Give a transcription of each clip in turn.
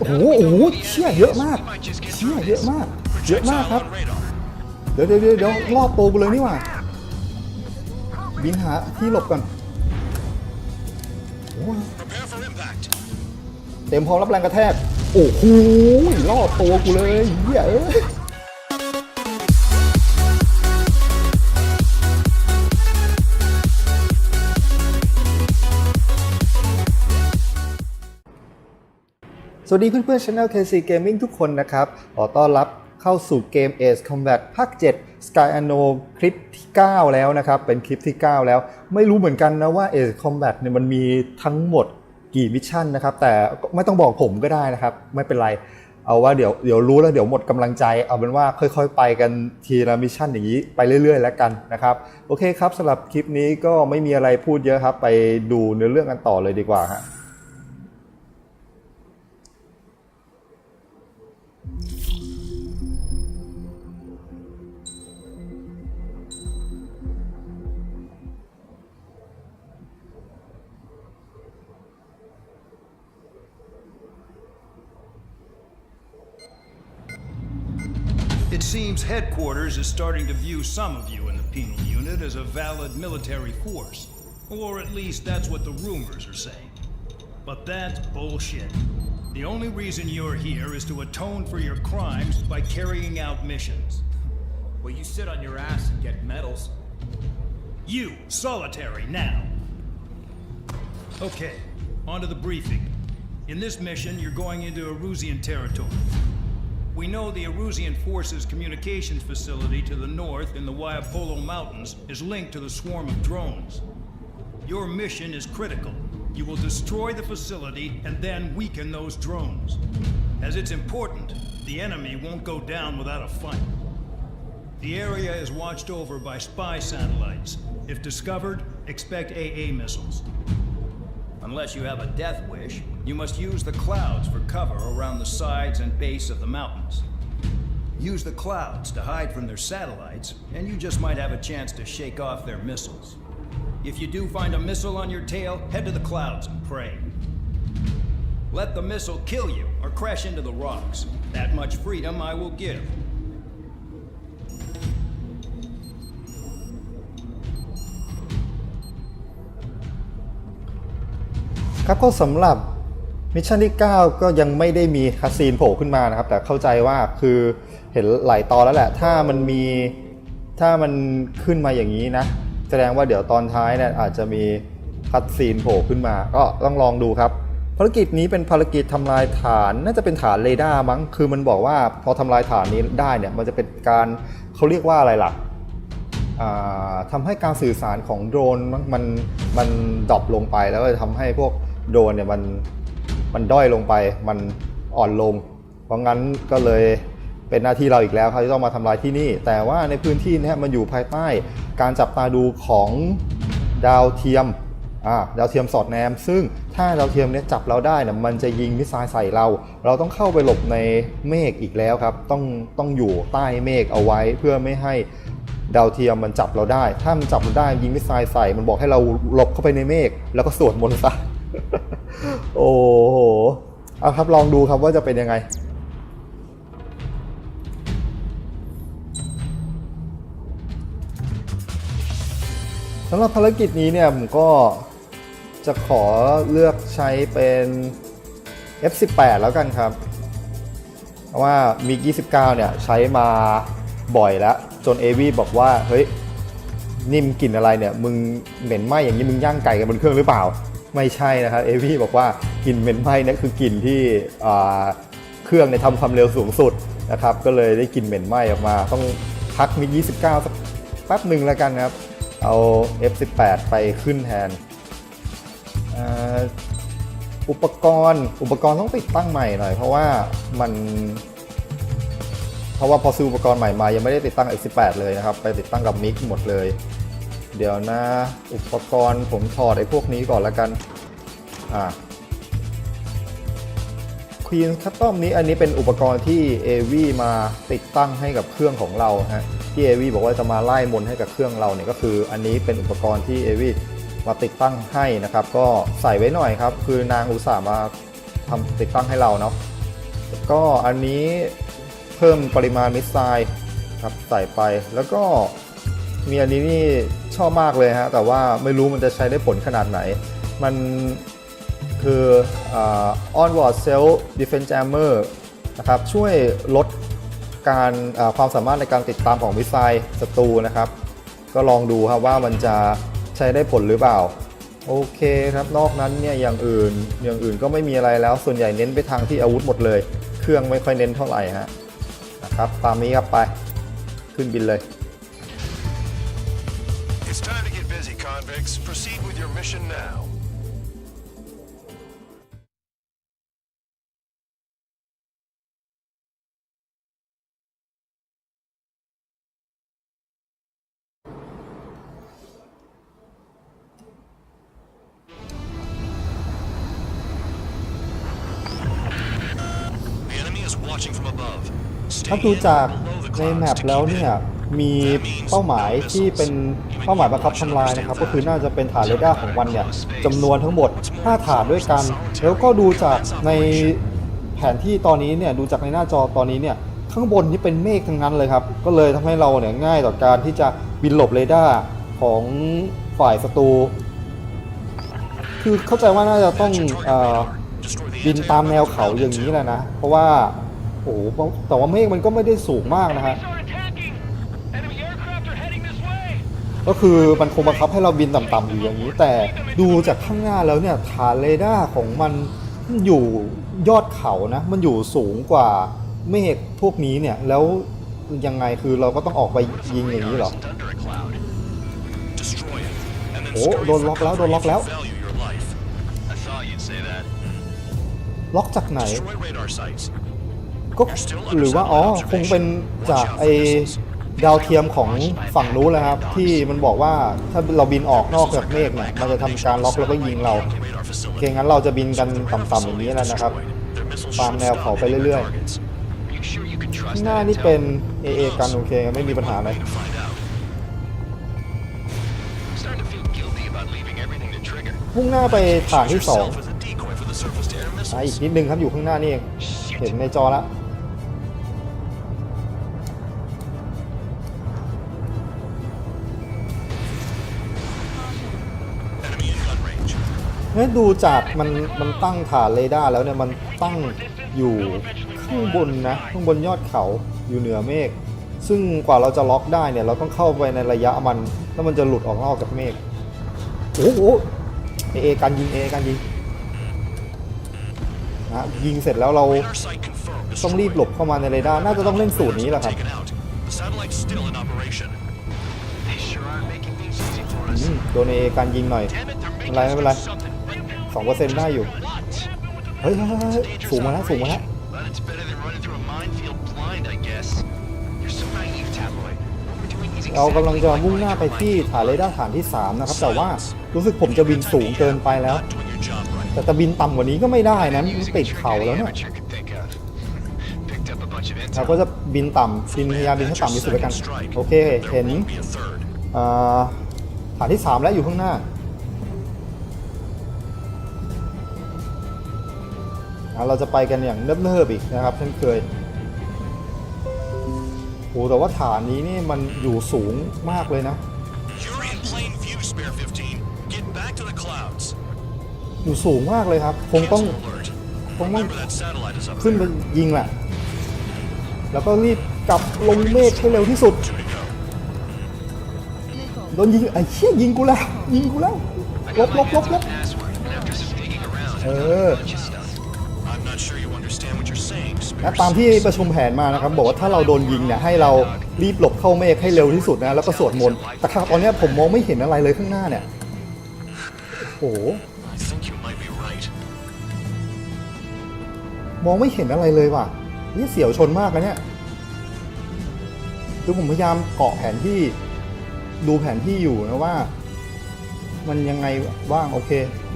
โอ้โหโอ้โหเชี่ยเยอะมากเชี่ยเยอะมาก เยอะมากครับ เดี๋ยวเดี๋ยวเดี๋ยวรอบโตกูเลยนี่หว่าบินหาที่หลบก่อนโอ้เต็มพร้อมรับแรงกระแทก โอ้โหรอบตัวกูเลยเหี้ย สวัสดีเพื่อนๆ Channel KC Gaming ทุกคนนะครับ ขอต้อนรับเข้าสู่เกม Ace Combat ภาค 7 Sky Anno คลิปที่ 9 แล้วนะครับ เป็นคลิปที่ 9 แล้ว ไม่รู้เหมือนกันนะว่า Ace Combat เนี่ยมันมีทั้งหมดกี่มิชชั่นนะครับ แต่ไม่ต้องบอกผมก็ได้นะครับ ไม่เป็นไร เอาว่าเดี๋ยวเดี๋ยวรู้แล้วเดี๋ยวหมดกำลังใจ เอาเป็นว่าค่อยๆ ไปกันทีละมิชชั่นอย่างนี้ไปเรื่อย ๆ แล้วกันนะครับ โอเคครับสำหรับคลิปนี้ก็ไม่มีอะไรพูดเยอะครับ ไปดูเนื้อเรื่องกันต่อเลยดีกว่าฮะ It seems headquarters is starting to view some of you in the penal unit as a valid military force. Or at least that's what the rumors are saying. But that's bullshit. The only reason you're here is to atone for your crimes by carrying out missions. Well, you sit on your ass and get medals. You, solitary, now. Okay, on to the briefing. In this mission, you're going into Erusian territory. We know the Erusian Forces communications facility to the north in the Waiapolo Mountains is linked to the swarm of drones. Your mission is critical. You will destroy the facility and then weaken those drones. As it's important, the enemy won't go down without a fight. The area is watched over by spy satellites. If discovered, expect AA missiles. Unless you have a death wish, you must use the clouds for cover around the sides and base of the mountains. Use the clouds to hide from their satellites, and you just might have a chance to shake off their missiles. If you do find a missile on your tail, head to the clouds and pray. Let the missile kill you or crash into the rocks. That much freedom I will give. ครับก็สำหรับ มิชชั่นที่ 9 ก็ยังไม่ได้มีคาซีนโผล่ขึ้นมานะครับ แต่เข้าใจว่าคือเห็นหลายตอนแล้วแหละ ถ้ามันมีถ้ามันขึ้นมาอย่างนี้นะ แสดงว่าเดี๋ยวตอนท้ายเนี่ยอาจจะมีคัดซีนโผล่ขึ้นมา ก็ต้องลองดูครับ ภารกิจนี้เป็นภารกิจทำลายฐาน น่าจะเป็นฐานเรดาร์มั้ง คือมันบอกว่าพอทำลายฐานนี้ได้เนี่ย มันจะเป็นการเขาเรียกว่าอะไรล่ะอ่าทำให้การสื่อสารของโดรนมันมันดรอปลงไปแล้วก็จะทำให้พวกโดรนเนี่ยมัน มันด้อยลงไปมันอ่อนลง เพราะงั้นก็เลยเป็นหน้าที่เราอีกแล้วครับที่ต้องมาทำลายที่นี่ แต่ว่าในพื้นที่นี้มันอยู่ภายใต้การจับตาดูของดาวเทียมดาวเทียมสอดแนม ซึ่งถ้าดาวเทียมเนี้ยจับเราได้นี่ยมันจะยิงมิสไซล์ใส่เรา เราต้องเข้าไปหลบในเมฆอีกแล้วครับ ต้องต้องอยู่ใต้เมฆเอาไว้เพื่อไม่ให้ดาวเทียมมันจับเราได้ ถ้ามันจับเราได้ยิงมิสไซล์ใส่ มันบอกให้เราหลบเข้าไปในเมฆแล้วก็สวดมนต์ซะ โอ้โหเอาครับลองดูครับว่าจะเป็นยังไง สำหรับภารกิจนี้เนี่ยผมก็จะขอเลือกใช้เป็น F18 แล้วกันครับ เพราะว่ามิก29 เนี่ยใช้มาบ่อยแล้ว จนเอวีบอกว่า เฮ้ย นิ่มกลิ่นอะไรเนี่ย มึงเหม็นไหมอย่างนี้มึงย่างไก่กันบนเครื่องหรือเปล่า ไม่ใช่นะครับเอวี่บอกว่ากลิ่นเหม็นไหมเนี่ยคือกลิ่นที่เครื่องในทำความเร็วสูงสุดนะครับก็เลยได้กลิ่นเหม็นไหม้ออกมา ต้องพักมิก29สักแป๊บหนึ่งแล้วกันนะครับ เอา F18 ไปขึ้นแทนอุปกรณ์อุปกรณ์ต้องติดตั้งใหม่หน่อย เพราะว่ามันเพราะว่าพอซื้ออุปกรณ์ใหม่มายังไม่ได้ติดตั้ง X18 เลยนะครับ ไปติดตั้งกับมิกหมดเลย เดี๋ยวนะ อุปกรณ์ผมถอดไอ้พวกนี้ก่อนละกัน อ่า Queen Custom นี้อันนี้เป็นอุปกรณ์ที่ AV มาติดตั้งให้กับเครื่องของเราฮะที่ AV บอกว่าจะมาไล่มนให้กับเครื่องเราเนี่ยก็คือ อันนี้เป็นอุปกรณ์ที่ AV มาติดตั้งให้นะครับ ก็ใส่ไว้หน่อยครับ คือนางอุตส่าห์มาทำติดตั้งให้เราเนาะก็อันนี้เพิ่มปริมาณมิสไซล์ครับใส่ไปแล้วก็ มีอันนี้นี่ชอบมากเลยฮะ แต่ว่าไม่รู้มันจะใช้ได้ผลขนาดไหน มันคืออ่า onboard self defense jammer นะครับช่วยลดการความสามารถในการติดตามของมิสไซล์ศัตรูนะครับ ก็ลองดูครับว่ามันจะใช้ได้ผลหรือเปล่า โอเคครับนอกนั้นเนี่ยอย่างอื่นอย่างอื่นก็ไม่มีอะไรแล้วส่วนใหญ่เน้นไปทางที่อาวุธหมดเลย เครื่องไม่ค่อยเน้นเท่าไหร่ฮะนะครับตามนี้ครับไปขึ้นบินเลย 6, proceed with your mission now. The enemy is watching from above. Stay in. มีเป้าหมายที่เป็นเป้าหมายบังคับทำลายนะครับ ก็คือน่าจะเป็นฐานเรดาร์ของมันเนี่ยจำนวนทั้งหมด 5 ฐานด้วยกัน แล้วก็ดูจากในแผนที่ตอนนี้เนี่ยดูจากในหน้าจอตอนนี้เนี่ยข้างบนนี่เป็นเมฆทั้งนั้นเลยครับ ก็เลยทำให้เราเนี่ยง่ายต่อการที่จะบินหลบเรดาร์ของฝ่ายศัตรู คือเข้าใจว่าน่าจะต้องออบินตามแนวเขาอย่างนี้แหละนะ เพราะว่าโอ้โหแต่ว่าเมฆมันก็ไม่ได้สูงมากนะฮะ ก็คือมันคงบังคับให้เราบินต่ำๆอยู่อย่างนี้ แต่ดูจากข้างหน้าแล้วเนี่ยฐานเรดาร์ของมันอยู่ยอดเขานะมันอยู่สูงกว่าเมฆพวกนี้เนี่ยแล้วยังไงคือเราก็ต้องออกไปยิงอย่างนี้หรอโอ้โดนล็อกแล้วโดนล็อกแล้วล็อกจากไหนก็หรือว่าอ๋อคงเป็นจากไอ ดาวเทียมของฝั่งนู้นแหละครับ ที่มันบอกว่าถ้าเราบินออกนอกจากเมฆเนี่ยมันจะทำการล็อกแล้วก็ยิงเราโอเคงั้นเราจะบินกันต่ำๆอย่างนี้แล้วนะครับตามแนวเขาไปเรื่อยๆหน้านี่เป็น AA กันโอเคไม่มีปัญหาอะไรมุ่งหน้าไปฐานที่สองอะอีกนิดนึงครับอยู่ข้างหน้านี่เองเห็นในจอแล้ว เนี่ยดูจากมันมันตั้งฐานเรดาร์แล้วเนี่ยมันตั้งอยู่ข้างบนนะข้างบนยอดเขาอยู่เหนือเมฆซึ่งกว่าเราจะล็อกได้เนี่ยเราต้องเข้าไปในระยะมัน แล้วมันจะหลุดออกนอกจากเมฆโอ้โหเอเอการยิงเอการยิงนะยิงเสร็จแล้วเราต้องรีบหลบเข้ามาในเรดาร์น่าจะต้องเล่นสูตรนี้แหละครับอืมโดนเอการยิงหน่อยไม่เป็นไรไม่เป็นไร สองเปอร์เซ็นต์ได้อยู่ เฮ้ยเฮ้ยเฮ้ยเฮ้ยสูงมาแล้วสูงมาแล้ว But it's better than running through a minefield blind, I guess. You're so naive, Tabloid. We're doing these เรากำลังจะมุ่งหน้าไปที่ฐานเรดาร์ฐานที่ 3 นะครับ แต่ว่ารู้สึกผมจะบินสูงเกินไปแล้ว doing your job right. แต่จะบินต่ำกว่านี้ก็ไม่ได้นะมันติดเขาแล้วเนี่ย Amateur could think of. Picked up a bunch of เรา intel. ก็จะบินต่ำบินพยายามบินให้ต่ำที่สุดแล้วกัน โอเค เห็น Won't be a third. อ่าฐานที่ 3 แล้วอยู่ข้างหน้า เราจะไปกันอย่างเนิบๆอีกนะครับเช่นเคยโอ้แต่ว่าฐานนี้นี่มันอยู่สูงมากเลยนะ You're in plain view, Spare 15. Get back to the clouds. อยู่สูงมากเลยครับ คงต้อง Cancel alert. คงต้อง Remember that satellite is up ขึ้น there. ไปยิงแหละ แล้วก็รีบกลับลงเมฆให้เร็วที่สุด Here we go. โดนยิงไอ้เชี่ยยิงกูแล้ว ยิงกูแล้วลบลบลบลบ Password. And after some digging around, เออ นะตามที่ประชุมแผนมานะครับบอกว่าถ้าเราโดนยิงเนี่ยให้เรารีบหลบเข้าเมฆให้เร็วที่สุดนะแล้วก็สวดมนต์แต่ครับตอนนี้ผมมองไม่เห็นอะไรเลยข้างหน้าเนี่ยโอ้โหมองไม่เห็นอะไรเลยว่ะนี่เสียวชนมากนะเนี่ยคือผมพยายามเกาะแผนที่ดูแผนที่อยู่นะว่า มันยังไงบ้างโอเค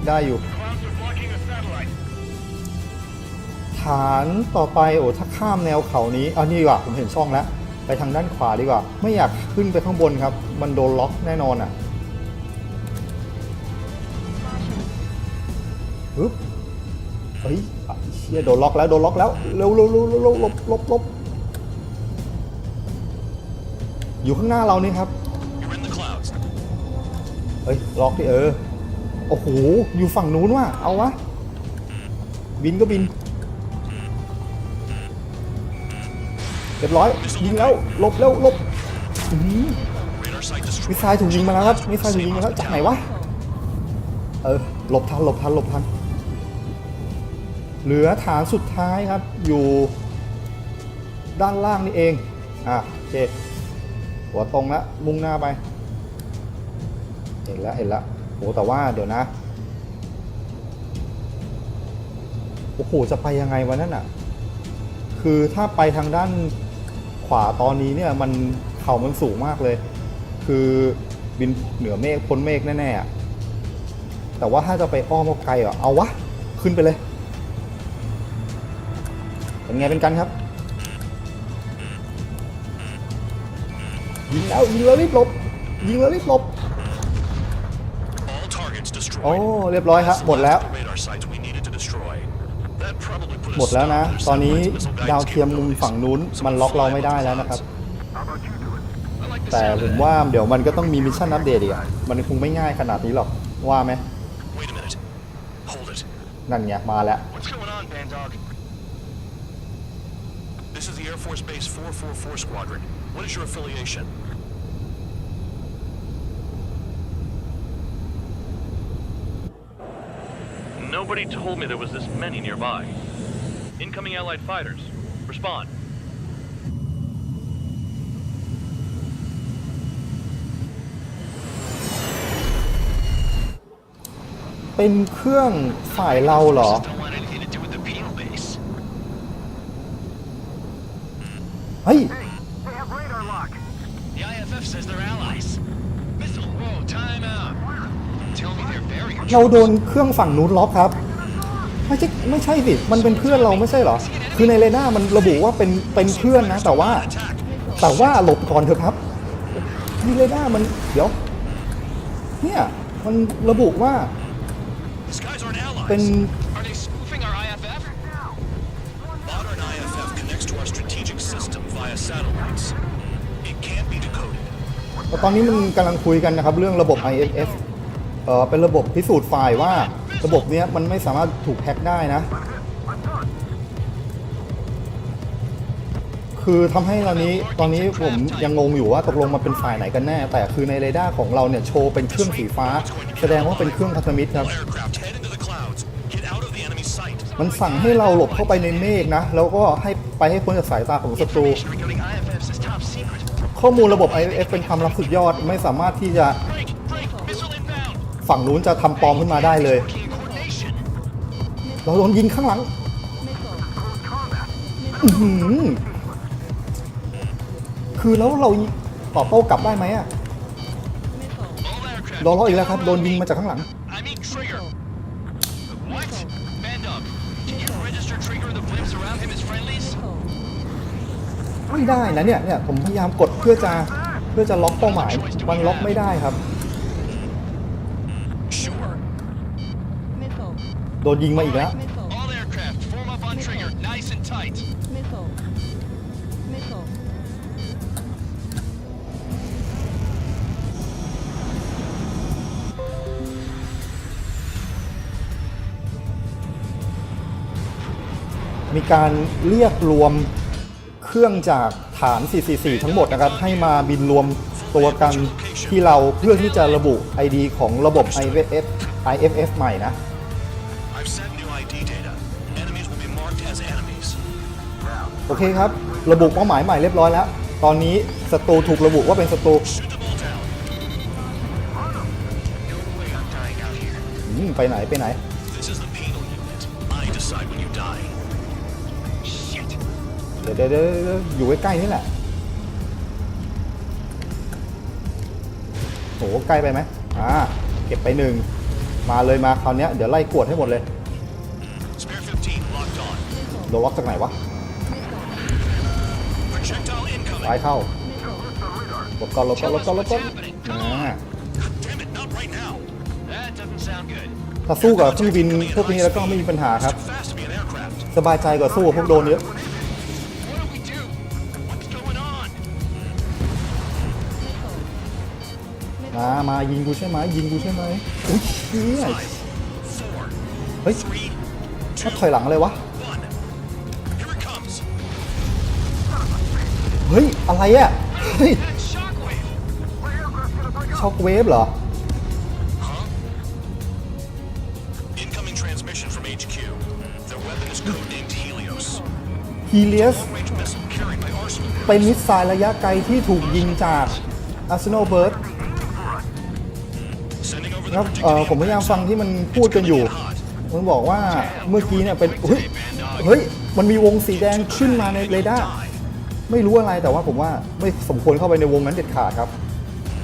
ได้อยู่ ฐานต่อไปโอ้ถ้าข้ามแนวเขานี้เอานี่ดีกว่าผมเห็นช่องแล้ว ไปทางด้านขวาดีกว่า ไม่อยากขึ้นไปข้างบนครับ มันโดนล็อกแน่นอนอะปึ๊บเฮ้ยเชี่ยโดนล็อกแล้วโดนล็อกแล้วเร็วเร็วเร็วเร็วลบลบลบอยู่ข้างหน้าเรานี่ครับเฮ้ยล็อกดิเออโอ้โหอยู่ฝั่งนู้นว่ะเอาวะบินก็บิน เรียบร้อยยิงแล้วหลบแล้วหลบมิสไซล์ถูกยิงมาแล้วครับมิสไซล์ถูกยิงมาแล้วจากไหนวะเออหลบทันหลบทันหลบทันเหลือฐานสุดท้ายครับอยู่ด้านล่างนี่เองอะโอเคหัวตรงแล้วมุ่งหน้าไปเห็นแล้วเห็นแล้วโหแต่ว่าเดี๋ยวนะโอ้โหจะไปยังไงวะนั่นอะ คือถ้าไปทางด้าน ขวาตอนนี้เนี่ยมันเขามันสูงมากเลย คือบินเหนือเมฆพ้นเมฆแน่ๆอะแต่ว่าถ้าจะไปอ้อมก็ไกลอะเอาวะ ขึ้นไปเลยเป็นไงเป็นกันครับยิงแล้วยิงแล้วรีบหลบยิงแล้วรีบหลบ All targets โอ้ destroyed. เรียบร้อยครับหมดแล้ว Radar sites we needed to destroy. That probably put a หมดแล้วนะ stop to their ตอนนี้ satellites missile guidance ดาวเทียมมุม capabilities. ฝั่งนู้น So มัน we'll ล็อกเรา fly ไม่ above ได้ the แล้วนะครับ clouds. I like the แต่ sound ผ of ม that. ว่าเดี๋ยวมันก็ต้องมีมิชชั่นอัปเดตอีกอะมันคงไม่ง่ายขนาดนี้หรอก ว่าไหม Wait a minute. Hold it. นั่นไงมาแล้ว What's going on, Bandog? This is the Air Force Base 444 Squadron. What is your affiliation? Nobody told me there was this many nearby. Incoming Allied fighters. Respond. เป็นเครื่องฝ่ายเราเหรอ Don't want anything to do with the Peel Base. เฮ้ย They have radar lock. The IFF says they're allies. Missile, whoa, time out. Tell me they're barrier เราโดนเครื่องฝั่งนู้นล็อกครับ ไม่ใช่ไม่ใช่สิ มันเป็นเพื่อนเราไม่ใช่เหรอ คือในเรดาร์มันระบุว่าเป็นเป็นเพื่อนนะ แต่ว่า attack. แต่ว่าหลบก่อนเถอะครับในเรดาร์มันเดี๋ยว เนี่ยมันระบุว่า These guys aren't allies. เป็น Are they spoofing our IFF? Modern IFF connects to our strategic system via satellites. It can't be decoded. ตอนนี้มันกำลังคุยกันนะครับ เรื่องระบบ IFF เออเป็นระบบพิสูจน์ไฟล์ว่า ระบบเนี้ยมันไม่สามารถถูกแฮ็กได้นะ คือทำให้ตอนนี้ตอนนี้ผมยังงงอยู่ว่าตกลงมันเป็นฝ่ายไหนกันแน่ แต่คือในเรดาร์ของเราเนี่ยโชว์เป็นเครื่องสีฟ้า แสดงว่าเป็นเครื่องพันธมิตรครับมันสั่งให้เราหลบเข้าไปในเมฆนะ แล้วก็ให้ไปให้พ้นจากสายตาของศัตรู ข้อมูลระบบ IFF เป็นความลับสุดยอดไม่สามารถที่จะฝั่งนู้นจะทำปลอมขึ้นมาได้เลย เราโดนยิงข้างหลังคือแล้วเราตอบโต้กลับได้ไหมอะรอรออีกแล้วครับ โดนยิงมาจากข้างหลัง ไม่ได้นะเนี่ยเนี่ยผมพยายามกดเพื่อจะเพื่อจะล็อกเป้าหมาย มันล็อกไม่ได้ครับ โดนยิงมาอีกแล้ว All aircraft, form up on Trigger, nice and tight. Missile. Missile. มีการเรียกรวมเครื่องจากฐาน 444 ทั้งหมดนะครับ ให้มาบินรวมตัวกันที่เราเพื่อที่จะระบุ ID ของระบบ IFF IFF ใหม่นะ โอเคครับ ระบุเป้าหมายใหม่เรียบร้อยแล้ว ตอนนี้ศัตรูถูกระบุว่าเป็นศัตรูหืมไปไหนไปไหน เดี๋ยวเดี๋ยวอยู่ใกล้ๆนี่แหละโหใกล้ไปไหมอ่า เก็บไปหนึ่ง มาเลยมาคราวนี้เดี๋ยวไล่กวดให้หมดเลยโดนล็อกจากไหนวะ ซ้ายเข้าหลบก่อนหลบก่อนหลบก่อนหลบก่อนอ่า Damn it, not right now. That doesn't sound good. ถ้าสู้กับเครื่องบินพวกนี้แล้วก็ไม่มีปัญหาครับ Too fast to be an aircraft. สบายใจกว่าสู้กับพวกโดนเยอะ What do we do? What's going on? มามายิงกูใช่ไหมยิงกูใช่ไหมอุ้ยเชี่ย Five, four, เฮ้ย three, มาถอยหลังเลยวะ อะไรอะเฮ้ย That shockwave. ช็อกเวฟเหรอ Incoming transmission from HQ. Their weapon is codenamed Helios. ฮีเลียส Long-range missile carried by Arsenal. เป็นมิสไซล์ระยะไกลที่ถูกยิงจากอาร์เซนอลเบิร์ด Sending over ครับ the เอ่อ predicted ผมพยายาม apex. ฟังที่มันพูดกันอยู่ มันบอกว่าเมื่อกี้เนี่ยเป็นเฮ้ย เฮ้ย มันมีวงสีแดงขึ้นมาในเรดาร์ ไม่รู้อะไรแต่ว่าผมว่าไม่สมควรเข้าไปในวงนั้นเด็ดขาดครับ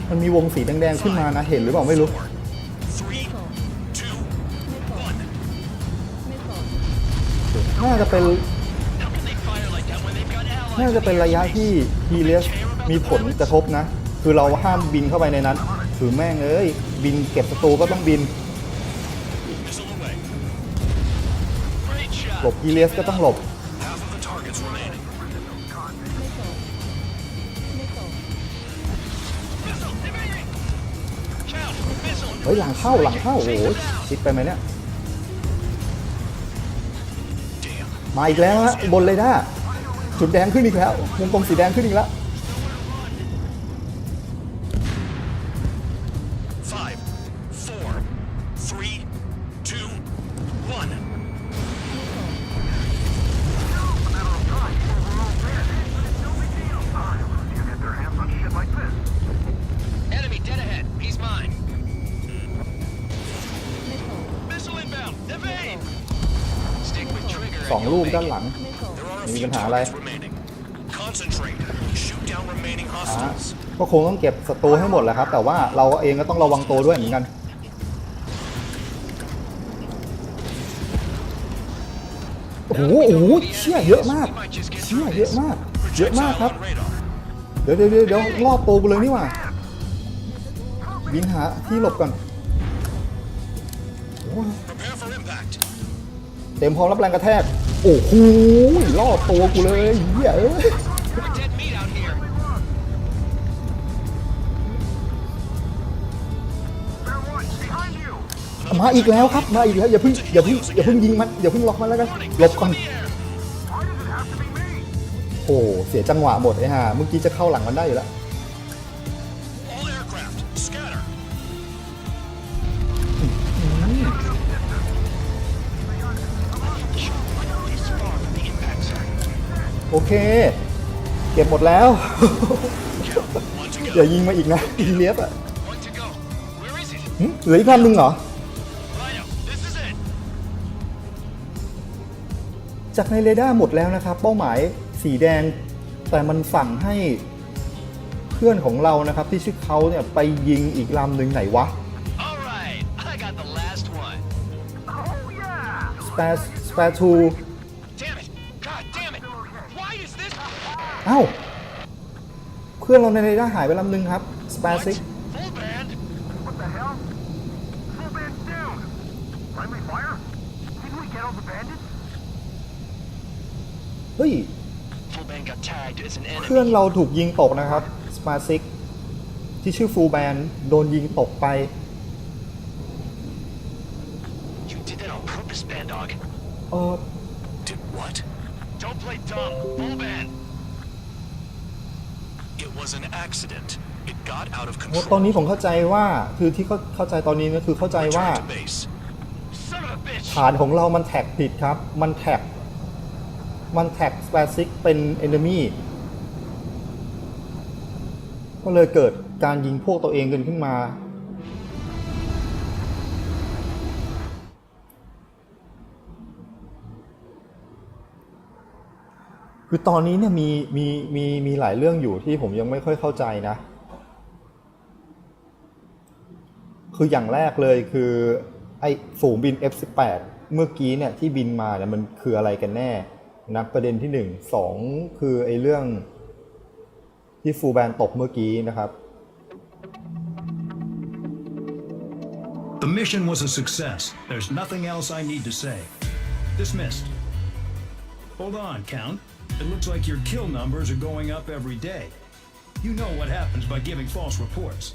มันมีวงสีแดงๆขึ้นมานะเห็นหรือเปล่าไม่รู้น่าจะเป็นน่าจะเป็นระยะที่ฮีเลียสมีผลกระทบนะ คือเราห้ามบินเข้าไปในนั้นคือแม่งเอ้ย บินเก็บศัตรูก็ต้องบิน หลบฮีเลียสก็ต้องหลบ เฮ้ยหลังเข้าหลังเข้าโอ้ยชิดไปไหมเนี่ยมาอีกแล้วฮะบนเลยด้าจุดแดงขึ้นอีกแล้ววงกลมสีแดงขึ้นอีกแล้ว สองลูกด้านหลัง Missile. There are a Hindi few kan halay. targets remaining. Concentrate. Shoot down remaining อะ hostiles. ก็คงต้องเก็บศัตรูให้หมดแหละครับ แต่ว่าเราเองก็ต้องระวังตัวด้วยเหมือนกันโอ้โหโอ้โหเชี่ยเยอะมากเชี่ยเยอะมากเยอะมากครับ Projectile on radar. เดี๋ยวเดี๋ยวเดี๋ยวเดี๋ยวรอบตัวกูเลยนี่หว่าบินหาที่หลบก่อนโอ้โห Prepare for impact. เต็มพร้อมรับแรงกระแทก โอ้โหรอตัวกูเลยเหี้ยเอ้ยมาอีกแล้วครับมาอีกแล้วอย่าเพิ่งอย่าเพิ่งอย่าเพิ่งยิงมันอย่าเพิ่งล็อกมันแล้วกันหลบก่อนโอ้เสียจังหวะหมดไอ้ห่าเมื่อกี้จะเข้าหลังมันได้อยู่แล้ว โอเค เก็บหมดแล้ว One to อย่า go. ยิงมาอีกนะยิงเลียบอะ One to go. Where is it? หึเหลืออีกลำหนึ่งเหรอ Rhino, this is it. จากในเรดาร์หมดแล้วนะครับ เป้าหมายสีแดง แต่มันสั่งให้เพื่อนของเรานะครับ ที่ชื่อเขาเนี่ยไปยิงอีกลำหนึ่งไหนวะ All right, I got the last one. Spare Spare อ้าเพื่อนเราในเรดาร์หายไปลำหนึ่งครับ Spare Six Full band? What the hell? Full band's down. Friendly fire? Didn't we get all the bandits? เฮ้ย Full band got tagged as an เพื่อน enemy. เราถูกยิงตกนะครับ Spare Six ที่ชื่อฟูแบนโดนยิงตกไป You did that on purpose, band dog. เออ Did what? Don't play dumb. Full band. It was an accident. It got out of ตอนนี้ control. ผมเข้าใจว่าคือที่เข้าเข้าใจตอนนี้ก็คือเข้าใจว่า Return to base. Son of a bitch! ฐานของเรามันแท็กผิดครับ มันแท็ก มันแท็กสเปซิกเป็นเอนมีก็เลยเกิดการยิงพวกตัวเองกันขึ้นมา คือตอนนี้เนี่ยมีมีมีมีหลายเรื่องอยู่ที่ผมยังไม่ค่อยเข้าใจนะ คืออย่างแรกเลยคือไอ้ฝูงบิน F18 เมื่อกี้เนี่ยที่บินมาเนี่ยมันคืออะไรกันแน่นะประเด็นที่หนึ่งสองคือไอ้เรื่องที่ฟูแบนตกเมื่อกี้นะครับ The mission was a success. There's nothing else I need to say. Dismissed. Hold on, Count. It looks like your kill numbers are going up every day. You know what happens by giving false reports.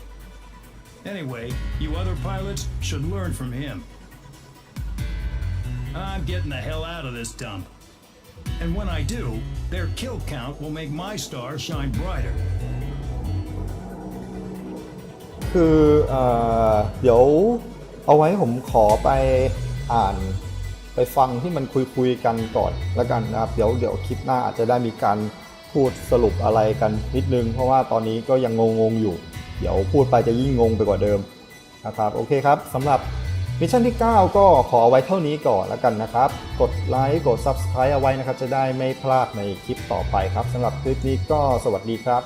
Anyway, you other pilots should learn from him. I'm getting the hell out of this dump. And when I do, their kill count will make my star shine brighter. คือเอ่อเดี๋ยวเอาไว้ผมขอไปอ่าน ไปฟังที่มันคุยคุยกันก่อนแล้วกันนะครับ เดี๋ยวเดี๋ยวคลิปหน้าอาจจะได้มีการพูดสรุปอะไรกันนิดนึง เพราะว่าตอนนี้ก็ยังงงๆอยู่ เดี๋ยวพูดไปจะยิ่งงงไปกว่าเดิมนะครับโอเคครับสำหรับมิชชั่นที่ 9 ก็ขอไว้เท่านี้ก่อนแล้วกันนะครับ กดไลค์กด Subscribe เอาไว้นะครับ จะได้ไม่พลาดในคลิปต่อไปครับสำหรับคลิปนี้ก็สวัสดีครับ